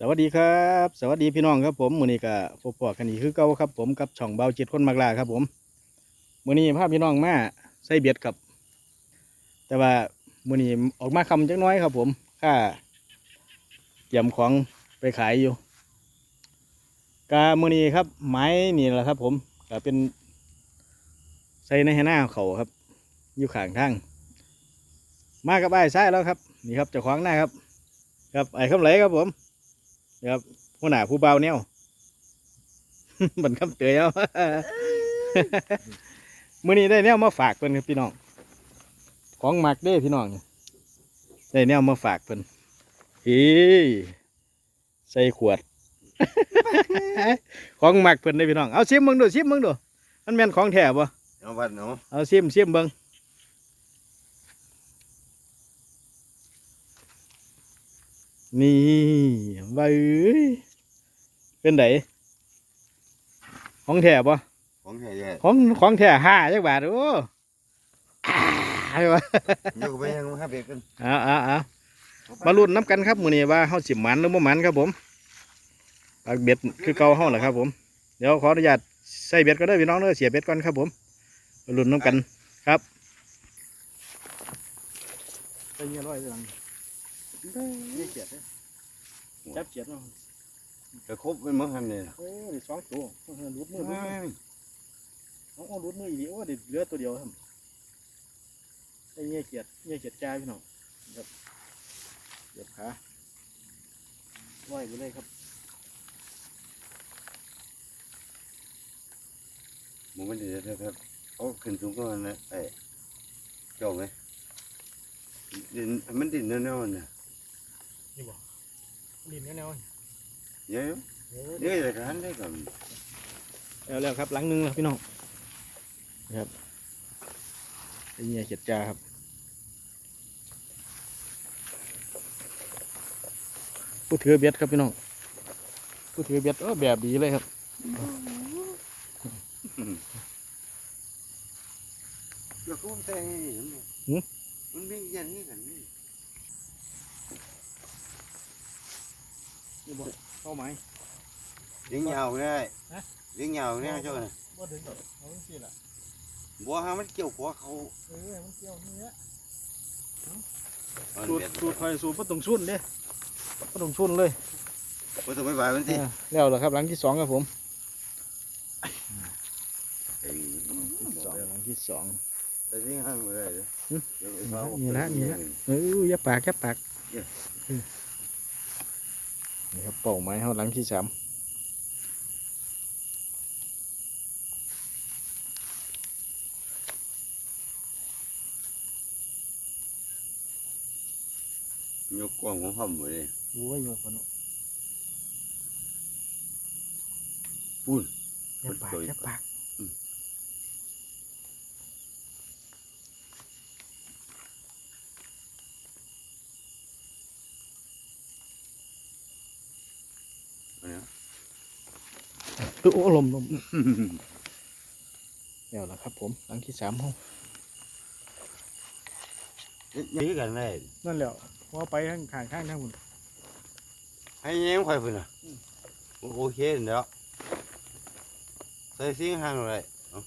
สวัสดีครับ สวัสดีพี่น้องครับผมมือนี้ก็พบปะกันอีกคือเก่าครับผมกับช่องเบาจิตคนมักลาครับผมมือนี้พาพพี่น้องมาใส่เบียดครับ แต่ว่ามือนี้ออกมาคำจักน้อยครับ ผมค่าเตรียมของไปขายอยู่กามือนี้ครับ ไม้นี่แหละครับ ผมก็เป็นใส่ในหน้าเขาครับ อยู่ข้างทางมากับไอ้ายซ้แล้วครับ นี่ครับเจ้าของหน้าครับ ครับไอ้คำไหลครับผม ครับผู้หนาผู้เบาเนี่ยบันคำเตยเอามื่อนี้ได้แนวมาฝากเพิ่นครับพี่น้อง ของมักเด้พี่น้องได้แนวมาฝากเพิ่นเฮ้ยใส่ขวด ของมักเพิ่นได้พี่น้อง เอาซิมมึงดูซิมมึงดูมันแม่นของแท้บ่เอาวัดเนาะเอาซิมซิมเบิง นี่ใบเอ้ยเป็นไดของแท้ปะของแท้แย่ของของแท้ห้าจักบาทโอ้ไอ้วะยกไปยังห้าเบ็ดกันเอาเอาเอามาลุ้นน้ำกันครับมื้อนี้ว่าเฮาสิหมันหรือบ่หมันครับผมปากเบ็ดคือเก่าเฮาแหละครับ ผม เดี๋ยวขออนุญาตใส่เบ็ดก็ได้อพี่น้องเด้อเสียเบ็ดก่อนครับ ผมมาลุ้นน้ำกันครับใส่เงี้ยร้อยจัง นี่เกียดเด้อจับเกียดเนาะกระครบเป็นมั้งหันเนี่ยโอ้ดิสองตัวเออรุดมือรุดมือเอาเอารุดมืออีกทีโอ้เดี๋ยวเหลือตัวเดียวครับใส่เงี้ยเกียดเงี้ยเกียดจ้าพี่น้องครับเกียดขาร้อยไปเลยครับมึงไม่ดีนะครับเอาขึ้นสูงก็นะไอ้เจ้าไหมดินมันดินแน่ๆน่ะ นี่บ่ดินแนวเยอะๆโอ้เยอะเลยกันได้ก่อนแล้วแล้วครับหลังหนึงแล้วพี่น้องครับไอ้เงี้ยเกียดจ้าครับผู้ถือเบ็ดครับพี่น้องผู้ถือเบ็ดเออแบบดีเลยครับกระครบแต่มันไม่ยันนี่กันนี่ นี่บ่เข้าไหมเลี้ยงยาวได้ฮะเลี้ยงยาวเนี่ยเจ้าน่ะบ่ถึงดอกเอาจังซี่ล่ะบัวหามันเกี่ยวหัวเขาเออมันเกี่ยวนี่ละเอาสูตรเบ็ดสูตรคอยสูตรบ่ต้องชุนเด้บ่ต้องชุนเลยบ่ต้องไปบ่ายมันสิอ่าแล้วเหรอครับหลังที่สองครับผมไอ้สองหลังที่สองแต่ที่ห้างไม่ได้เลยหึเดี๋ยวไอ้เขานี่นะนี่นะเอออย่าปากอย่าปากเดี๋ยวเออ นี่ครับเป่าไม้เฮาหลังที่สามยกกล้องของพ่อมเลยโอ้ยโยกพะเนุปุ้นอย่าปากมันโดยอย่าปาก อันเนี้ย โอ้ลมลมแล้วล่ะครับผมหลังที่สามเฮายื้อกันได้นั่นแหละว่าไปข้างข้างข้างทางพุ่นให้แย้มค่อยพุ่นน่ะโอเคเดี๋ยวใส่ซิ่งห่างเลยเอา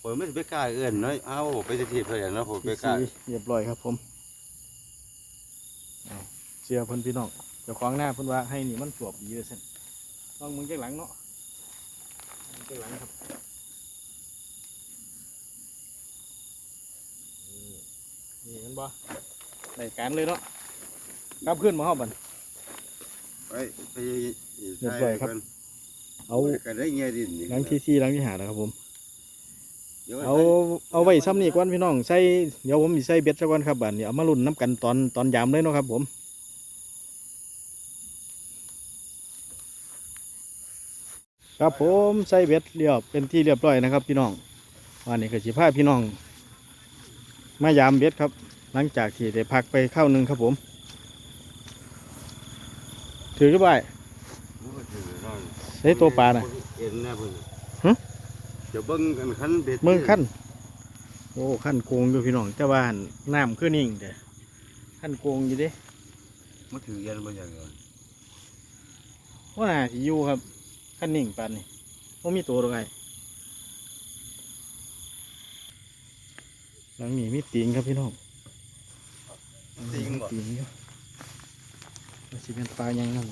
ผมไม่ได้ไปกล้าเอื่นเนาะเอาไปจะทีบเลยเนาะผมไปที่กล้าสี่เรียบร้อยครับผมเอาเสียเพิ่นพี่น้องเจ้าของหน้าเพิ่นว่าให้นี่มันสวบดีเลยเส้น ลองมึงจากหลังเนาะมึงจากหลังครับนี่นี่มันบ่ในการเลยเนาะกลับขึ้นมาห้องบันไปไปเรียบร้อยครับเอากันได้เงี้ยดินหลังที่สี่หลังที่หาแล้วครับผมดี๋ยวเอาเอาไว้ซ้ำนี่ก่อนพี่น้องใส่เดี๋ยวผมสิใส่เบ็ดซะก่อนครับบัดนี้เอามาลุ้นน้ำกันตอนตอนยามเลยเนาะครับผม ครับผมใส่เบ็ดเรียบเป็นที่เรียบร้อยนะครับ พี่น้องวันนี้ก็สิพาพี่น้อง มายามเบ็ดครับ หลังจากที่ได้พักไปเข้าวหนึ่งครับผม ถือขึ้นไปใส่ตัวปลาน่ะเอ็นนะเพิ่นหึเดี๋ยวเบิ้งกันคันเบ็ดเมืองขั้นโอ้ขั้นโกงอยู่พี่น้องแต่ว่าหั่นน้ำคือนิ่งแต่ขั้นโกงอยู่เด้มันถือเย็นบ่อย่างเงี้ยว่าน่าสิอยู่ครับ คันนิ่งปานนี่บ่มีตัวดอกไอ้หลังนี้มีตีงครับพี่น้องติงบ่ ตีงอยู่มันสิเป็นปลายังนั่น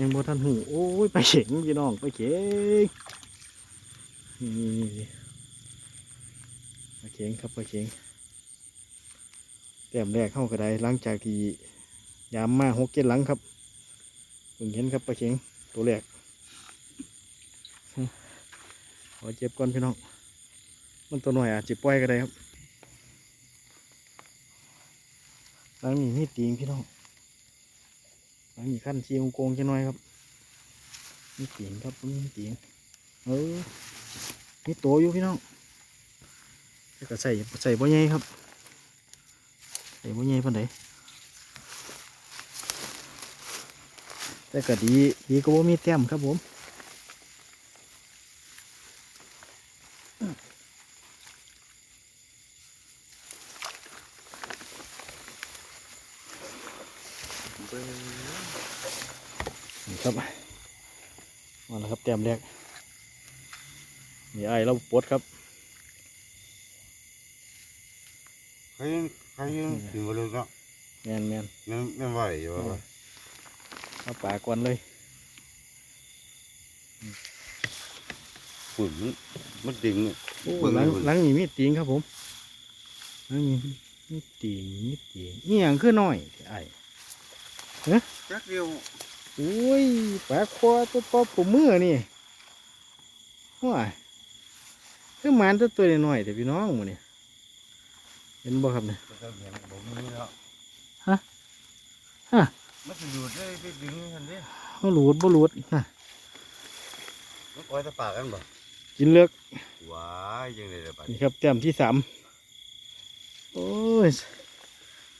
ยังบ่ทันหูโอ้ยไปเข็งพี่น้องไปเข็งนี่นี่นี่นี่ไปเข็งครับไปเข็งแต้มแรกเข้ากระไดหลังจากที่ยามมาหกเจ็ดหลังครับเพิ่งเห็นครับไปเข็งตัวแรก ขอเจ็บก่อนพี่น้อง มันตัวหน่อยอาจจะปล่อยก็ได้ครับหลังนี้มีตีงพี่น้องหลังนี้ขั้นซีงโกงจะน้อยครับ มีตีงครับมีตีงเออมีตัวอยู่พี่น้องแต่ก็ใส่ใส่บ่ใหญ่ครับ ใส่บ่ใหญ่ปานใดแต่ก็ดีดีก็บ่มีแต้มครับผม นี่ครับ มาแล้วครับแต้มแรกนี่ไอ้เราปวดครับใครยังใครยังถึงมาเลยเนาะแมนแมนแม่นแม่นว่าอยู่ว่าเอาปลากวนเลยฝุ่นมันมันดึงเนี่ยโอ้เบิ่งหลังเลยหลังนี่มีตีงครับผมหลังนี่มีตีงมีตีงนี่อย่างคือน้อยไอ้จักเดียวโอ้ยปลาคอตัวปอผมมือนี่ว้ายคือหมันตัวตัวน้อยๆแต่พี่น้องหมูนี่เห็นบ่ครับเนี่ยจะเห็นบ่มีแล้วฮะฮะมันสิอยู่ได้ไปดึงกันเด้เขาหลุดบ่หลุดนะมันปล่อยแตะปากกันบ่กินเลือกว้ายยังไงล่ะบัดนี่ครับแต้มที่สามโอ้ย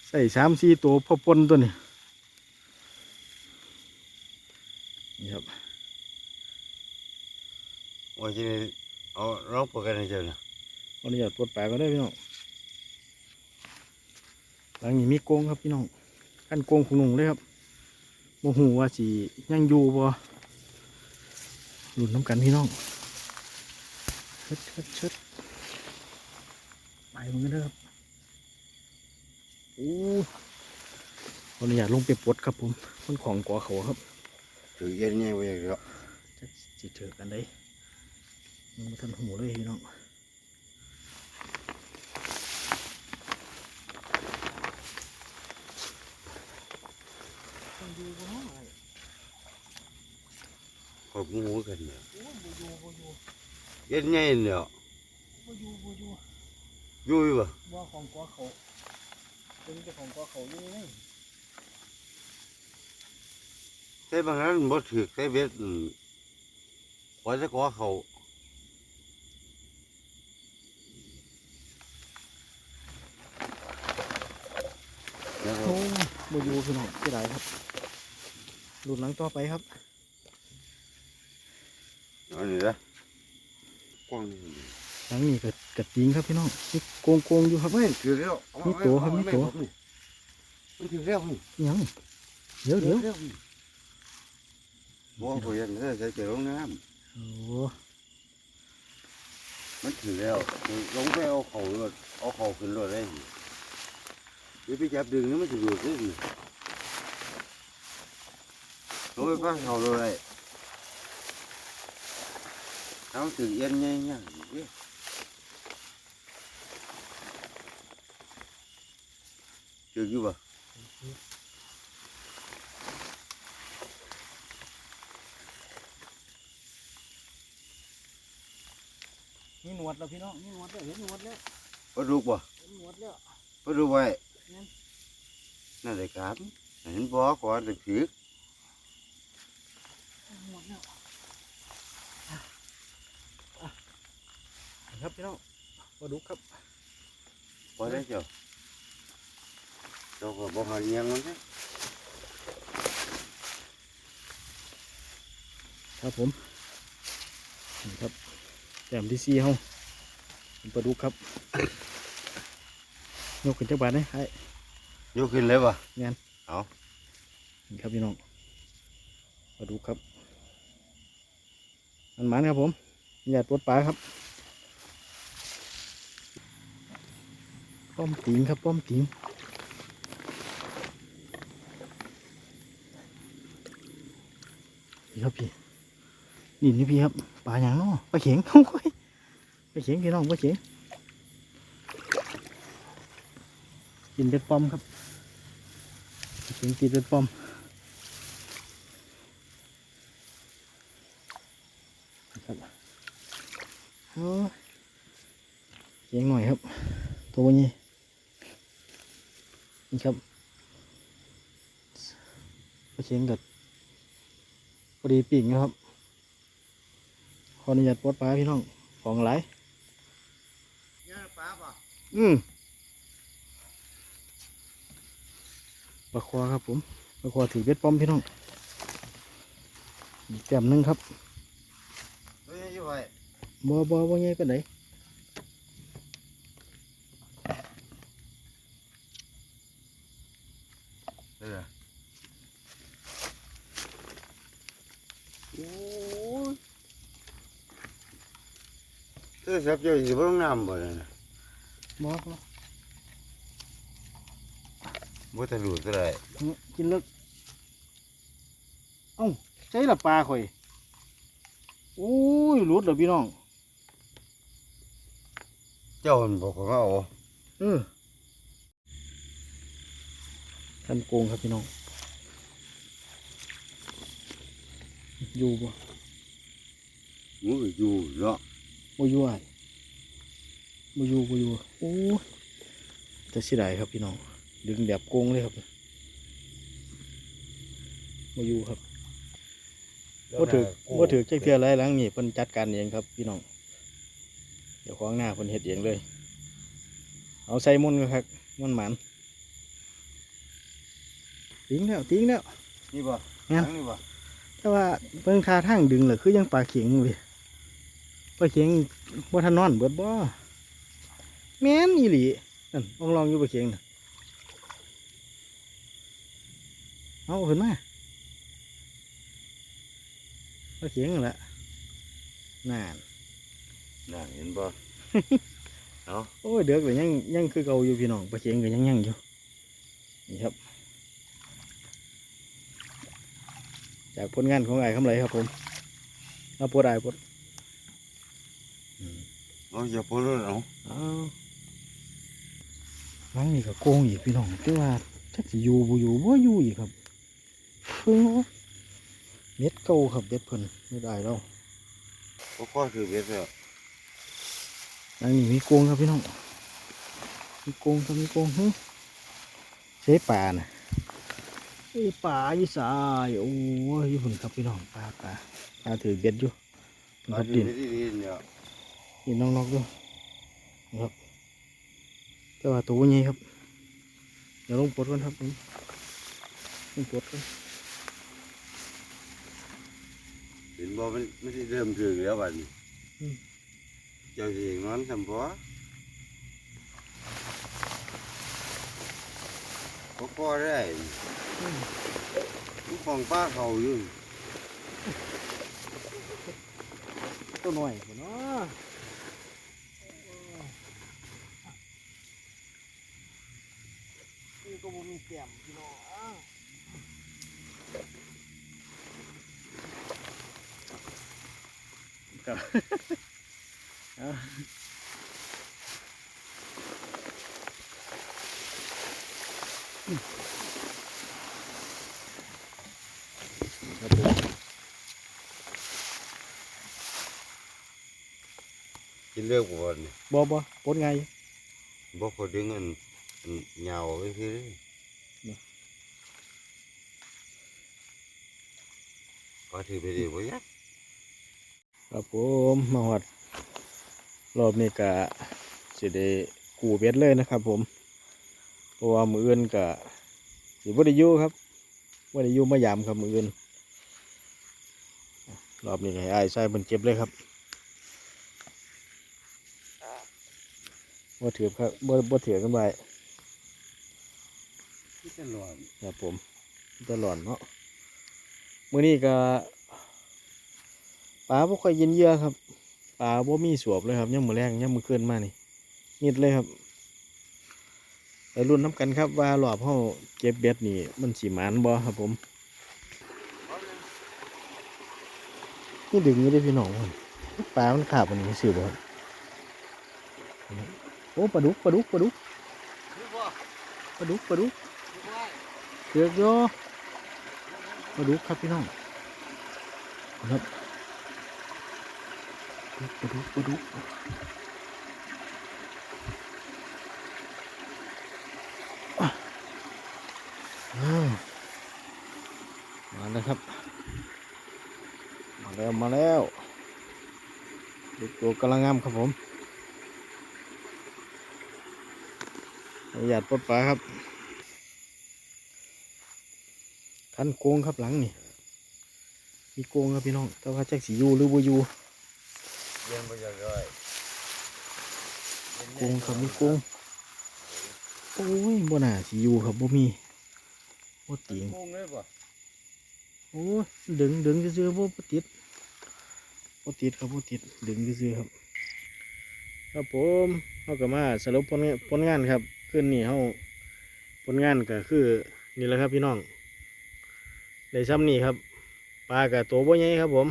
ใส่สามสี่ตัวพอปนตัวนี้ นี่ครับว่าจะได้เอาร้องปกันให้เจ้านะขออนุญาตปลดปลาก็ได้พี่น้องหลังนี้มีโกงครับพี่น้องขั้นโกงของหนุ่งเลยครับโมหูว่าสียังอยู่บ่หลุดน้ำกันพี่น้องเชิดเชิดเชิดไปเหมือนกันเด้อครับโอ้ขออนุญาตลงไปปลดครับผมมันของก่อเขาครับ ถือเย็นยังไว้อย่างเดียวจะจิเถอะกันได้มันมาทันหูเลยพี่น้องขอบงูกันเนี่ยโอ้ยบูยูบูยูเย็นยังเดียวบูยูบูยูอยู่อยู่บ่ว่าของกว่าเขาเป็นเจ้าของกว่าเขาอยู่ไงแต่บางนั้นบ่ถือใส่เบ็ดอืมปล่อยแตะกอเขาแล้วก็โอ้บูยูพี่น้องที่ไหนครับรุ่นหลังต่อไปครับอันนี้ละกว้างนี่หลังนี้กับกัดติงครับพี่น้องนี่โกงโกงอยู่ครับไม่ถือแล้วเอามีตัวครับมีตัวมันถือแล้วนี่ยังเดี๋ยวเดี๋ยว แล้วนี่บ่บ่ยังได้ใส่เกลือลงน้โอ้ำมันถือแล้วลงไปเอาเขารถเอาเขาขึ้นรถได้เดี๋ยวไปจับดึงนี่มันจะอยู่ที่นี่ลงไปป้าเขารถได้เอาถือเย็นไงเนี่ยถืออยู่บ่ นี่หน วดแล้วพี่น้องนี่หนวดแล้วเห็นหนวดแล้วปลาดุกบ่เห็นหนวดแล้ว ปลาดุกไว้นั่น นั่นเลยครับเห็นบ่ก่อนจะถือเห็นหนวดแล้วอะครับพี่น้องปลาดุกครับพอได้เจ้าเจ้าก็บ่หาเลี้ยงมันสิครับผมนี่ครับแต้มที่สี่เฮาเป็นปลาดุกครับยกขึ้นจักบาทนะไอ้ยกขึ้นเลยบ่งั้นเอานี่ครับพี่น้องมาดูครับมันมันครับผมอย่าตัวปลาครับป้อมติงครับป้อมติงพี่ครับพี่นี่นี่พี่ครับปลาอย่างเนาะปลาเข็งโอ้ย ปลาเข็งพี่น้องปลาเข็งกินเป็ดปอมครับปลาเข็งกินเป็ดปอมครับโอ้ยเข็งหน่อยครับ ตัวนี้นี่ครับปลาเข็งกับพอดีปีกนะครับขออนุญาตปลดปลาพี่น้องของหลาย อืมปลาควาครับผมปลาควาถือเบ็ดป้อมพี่น้องอีกแต้มหนึงครับเฮ้ยอยู่ไว้บ่บ่บ่ใหญ่ปานใดเออโอ้ยเธอสับเจ้าสิบ่ลงน้ำบ่เนี่ยนะ บ่บ่บ่ทะลุเท่าไหร่อื้อกินเลิกเอ้าใช่ละปลาข่อยโอ้ยหลุดแล้วพี่น้อง เจ้ามันบอกว่าเอาเออท่านโกงครับพี่น้อง อยู่บ่มืออยู่เนาะบ่อยู่อ้า ยบ่อยู่บ่อยู่โอ้ยจะเสิได้ครับพี่น้องดึงแบบโกงเลยครับบ่อยู่ครับบ่ถือบ่ถือจักเทื่อไรหลังนี่เพิ่นจัดการเองครับพี่น้องเดี๋ยวของหน้าเพิ่นเฮ็ดเองเลย เอาใส่มุนก็ครับมันหมันทิ้งแล้วทิ้งแล้วนี่บ่แม่นทั้งนี่บ่แต่ว่าเบิ่งท่าทางดึงเลยคือยังปลาเข็งอยู่เลยปลาเข็งบ่ทันนอนเบิดบ่ แม่นอีหลีนั่นลองลองอยู่ปลาเข็งน่ะเอาขึ้นมาปลาเข็งนั่นแหละนั่นน่ะเห็นบ่ เอาโอ้ยเด็กเลยยังยังคือเก่าอยู่พี่น้องปลาเข็งก็ยังยังอยู่นี่ครับ จากผลงานของไอ้ายคำไรครับผมเอาปวดไอ้ายปวด เอาอย่าพูดเลยเอาอ้าวห ลังนี่ก็โกงอีกพี่น้องแต่ว่าจักสิอยู่บ่อยู่บ่อยู่อีกครับเพิ่งเม็ดเก่าครับเบ็ดเพิ่นไม่ได้แล้วบ่พอถือเบ็ดแล้วหลังนี้มีโกงครับพี่น้องมีโกงครับมีโกงฮึใช้ป่าน่ะไอ้ป่าอีสายโอ้ยอยู่หุ่นครับพี่น้องปลาปลาปลาถือเบ็ดอยู่คเอารับถืดิอนเบ็ดดีๆเนี่ยดินน้องๆด้วยนะครับ แต่ว่าตัวใหญ่ครับ เดี๋ยวลงปลดก่อนครับผมลงปลดก่อนเห็นบ่มันมันสิเริ่มถือแล้วบัดนี้เจ้าสินอนซำบ่บ่พอได้มันของป้าเขาอยู่ตัวหน่อยพุ่นเนาะ นี่ก็บ่มีแก้มพี่น้องครับเอาครับผม กินเลือกบ่นี่ บ่บ่ปลดไง บ่พอดึงอันอันยาวไปคือ บ่ พอถือไปดีบ่ยักครับผมมาหอดรอบนี้กะสิได้กูเบ็ดเลยนะครับ ผมเพราะว่ามืออื่นกะสิบ่ได้อยู่ครับบ่ได้อยู่มายามครับมืออื่นรอบนี้ก็ให้อ้ายใส่เพิ่นเก็บเลยครับบ่ถือครับบ่บ่ถือกันไปที่ตลอดครับผมตลอดเนาะ มื้อนี้ก็ปลาบ่ค่อยกินเยื่อครับปลาบ่มีสวบเลยครับยามมื้อแรงยามมื้อคืนมานี่มิดเลยครับไปรุ่นน้ำกันครับว่ารอบเฮาเก็บเบ็ดนี่ มันสิหมานบ่ครับผม นี่ดึงอยู่เด้พี่น้องปลา มันขาบมันนี่สิบ่โอ้ปลาดุกปลาดุกปลาดุกปลาดุกปลาดุกเกือกโย ปลาดุกครับพี่น้องครับปลาดุกปลาดุกมาแล้วครับ มาแล้วมาแล้วดูตัวกำลังงามครับผมประหยัดปลดปลาครับ คันโกงครับหลังนี่มีโกงครับพี่น้องแต่ว่าแจ็คสียูหรือบัยูเลี้ยงบ่อยากเลย โกงครับมีโกงโอ้ยบ่น่าสียูครับบ่มีบ่ติงโกงเลยบ่โอ้ยดึงดึงซื่อๆบ่บ่ติดบ่ติดครับบ่ติดดึงซื่อๆครับ ครับผมเขาก็มาสรุปผลงานผลงานครับขึ้นนี่เขาผลงานก็คือนี่แหละครับพี่น้อง ในซ้ำนี่ครับปลากับตัวบ่ใหญ่ครับ ผม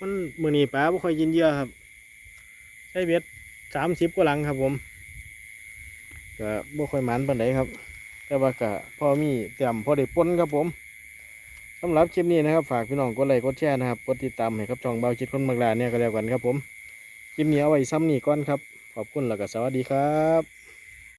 มันมือนี้ปลาบ่ค่อยกินเยื่อครับใช้เบ็ดสามสิบกว่าหลังครับ ผมก็บ่ค่อยหมันปานใดครับ แต่ว่าก็พอมีเตรียมพอได้ปนครับผมสำหรับคลิปนี้นะครับ ฝากพี่น้องกดไลค์กดแชร์นะครับกดติดตามให้ครับช่องเบาจิตคนมักลาเนี่ยก็แล้วกันครับผมคลิปนี้เอาไว้ซ้ำนี่ก่อนครับ ขอบคุณแล้วก็สวัสดีครับ